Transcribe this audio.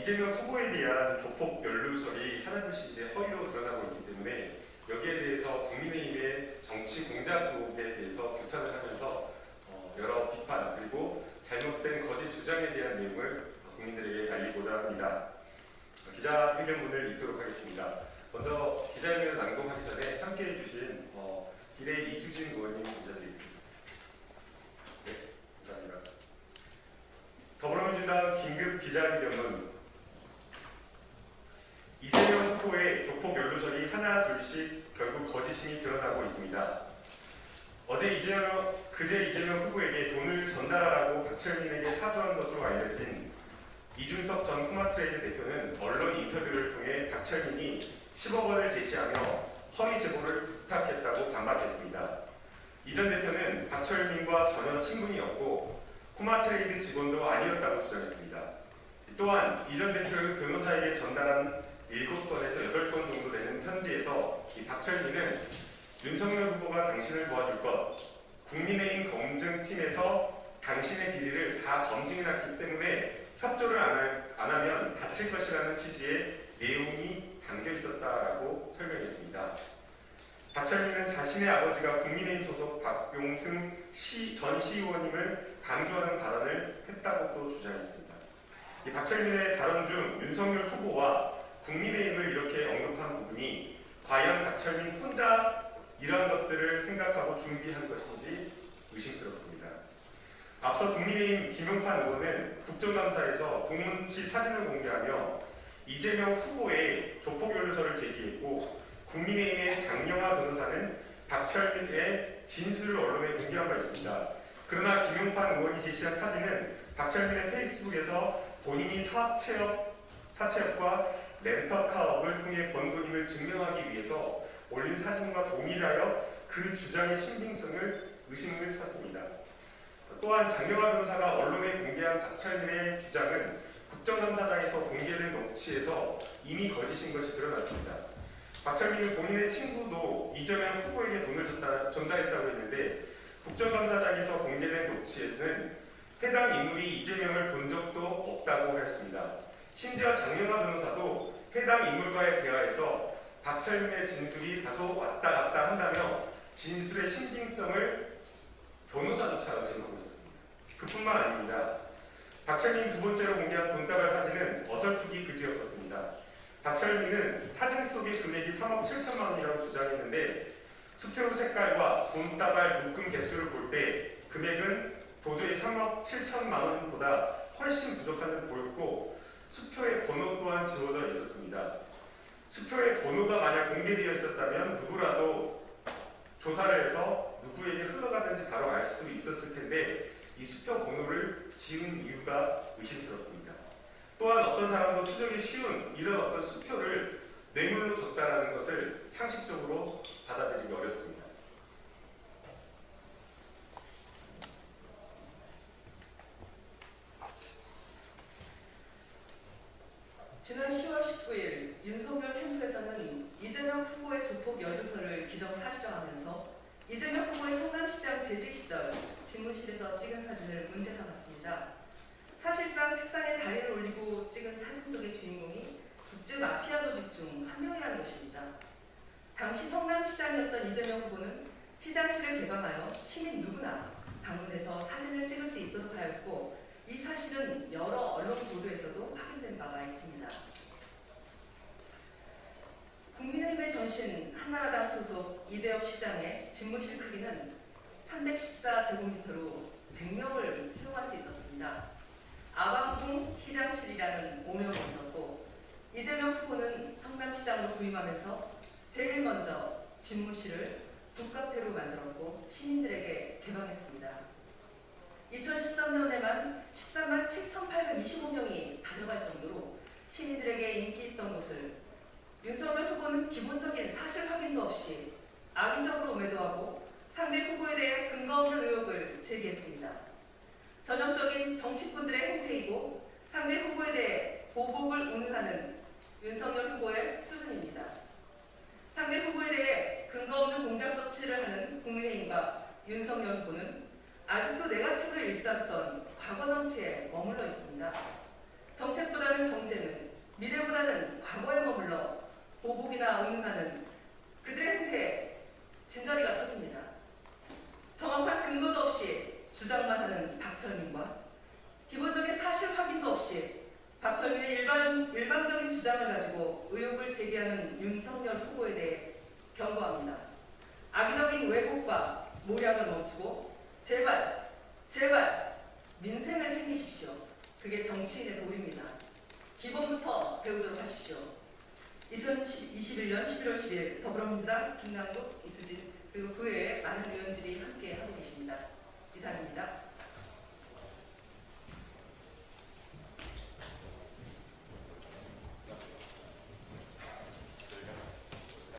이재명 후보에 대한 조폭 연루설이 하나둘씩 이제 허위로 드러나고 있기 때문에 여기에 대해서 국민의힘의 정치 공작법에 대해서 규탄을 하면서 어, 여러 비판 그리고 잘못된 거짓 주장에 대한 내용을 국민들에게 알리고자 합니다. 기자회견문을 읽도록 하겠습니다. 먼저 기자회견을 낭독하기 전에 함께해 주신 어, 비례 이수진 의원님 둘씩 결국 거짓임이 드러나고 있습니다. 어제 이재명, 그제 이재명 후보에게 돈을 전달하라고 박철민에게 사주한 것으로 알려진 이준석 전 코마트레이드 대표는 언론 인터뷰를 통해 박철민이 10억 원을 제시하며 허위 제보를 부탁했다고 반박했습니다. 이 전 대표는 박철민과 전혀 친분이었고 코마트레이드 직원도 아니었다고 주장했습니다. 또한 이 전 대표의 변호사에게 전달한 7건에서 8건 정도 되는 편지에서 이 박철민은 윤석열 후보가 당신을 도와줄 것, 국민의힘 검증팀에서 당신의 비리를 다 검증해 놨기 때문에 협조를 안, 할- 안 하면 다칠 것이라는 취지의 내용이 담겨 있었다라고 설명했습니다. 박철민은 자신의 아버지가 국민의힘 소속 박용승 시, 전 시의원임을 강조하는 발언을 했다고 또 주장했습니다. 이 박철민의 발언 중 윤석열 후보와 국민의힘을 이렇게 언급한 부분이 과연 박철민 혼자 이러한 것들을 생각하고 준비한 것인지 의심스럽습니다. 앞서 국민의힘 김용판 의원은 국정감사에서 동문치 사진을 공개하며 이재명 후보의 조폭 연루설을 제기했고 국민의힘의 장영하 변호사는 박철민의 진술을 언론에 공개한 바 있습니다. 그러나 김용판 의원이 제시한 사진은 박철민의 페이스북에서 본인이 사채업, 사채업과 렌터카업을 통해 번 돈임을 증명하기 위해서 올린 사진과 동일하여 그 주장의 신빙성을 의심을 샀습니다. 또한 장영하 변호사가 언론에 공개한 박철민의 주장은 국정감사장에서 공개된 녹취에서 이미 거짓인 것이 드러났습니다. 박철민은 본인의 친구도 이재명 후보에게 돈을 줬다- 전달했다고 했는데 국정감사장에서 공개된 녹취에는 해당 인물이 이재명을 본 적도 없다고 하였습니다. 심지어 장영하 변호사도 해당 인물과의 대화에서 박철민의 진술이 다소 왔다 갔다 한다며 진술의 신빙성을 변호사조차 의심하고 있었습니다. 그뿐만 아닙니다. 박철민 두 번째로 공개한 돈다발 사진은 어설프기 그지였었습니다. 박철민은 사진 속의 금액이 3억 7천만 원이라고 주장했는데 수표 색깔과 돈다발 묶음 개수를 볼 때 금액은 도저히 3억 7천만 원보다 훨씬 부족한 듯 보였고 수표의 번호 또한 지워져 있었습니다. 수표의 번호가 만약 공개되어 있었다면 누구라도 조사를 해서 누구에게 흘러가는지 바로 알 수 있었을 텐데 이 수표 번호를 지운 이유가 의심스럽습니다. 또한 어떤 사람도 추적이 쉬운 이런 어떤 수표를 뇌물로 줬다라는 것을 상식적으로 받아들이기 어렵습니다. 지난 10월 19일 윤석열 캠프에서는 이재명 후보의 조폭 연루설을 기정사실화하면서 이재명 후보의 성남시장 재직 시절 집무실에서 찍은 사진을 문제 삼았습니다. 사실상 책상에 다리를 올리고 찍은 사진 속의 주인공이 국제 마피아 조직 중 한 명이라는 것입니다. 당시 성남시장이었던 이재명 후보는 시장실을 개방하여 시민 누구나 방문해서 사진을 찍을 수 있도록 하였고 이 사실은 여러 언론 보도에서도 확인된 바가 있습니다. 국민의힘의 전신 한나라당 소속 이대엽 시장의 집무실 크기는 314제곱미터로 100명을 수용할 수 있었습니다. 아방궁 시장실이라는 오명이 있었고 이재명 후보는 성남시장으로 부임하면서 제일 먼저 집무실을 북카페로 만들었고 시민들에게 개방했습니다. 2013년에만 14만 7,825명이 다녀갈 정도로 시민들에게 인기 있던 곳을 윤석열 후보는 기본적인 사실 확인도 없이 악의적으로 매도하고 상대 후보에 대해 근거 없는 의혹을 제기했습니다. 전형적인 정치꾼들의 행태이고 상대 후보에 대해 보복을 운운하는 윤석열 후보의 수준입니다. 상대 후보에 대해 근거 없는 공작 조치를 하는 국민의힘과 윤석열 후보는 아직도 네가티브를 일삼던 과거 정치에 머물러 있습니다. 정책보다는 정제는 미래보다는 과거에 머물러 보복이나 응용하는 그들의 행태에 진저리가 터집니다. 정확한 근거도 없이 주장만 하는 박철민과 기본적인 사실 확인도 없이 박철민의 일반, 일방적인 주장을 가지고 의혹을 제기하는 윤석열 후보에 대해 경고합니다. 악의적인 왜곡과 모략을 멈추고 제발 제발 민생을 챙기십시오. 그게 정치인의 도리입니다. 기본부터 배우도록 하십시오. 2021년 11월 10일 더불어민주당 김남국, 이수진 그리고 그 외에 많은 의원들이 함께 하고 계십니다. 이상입니다.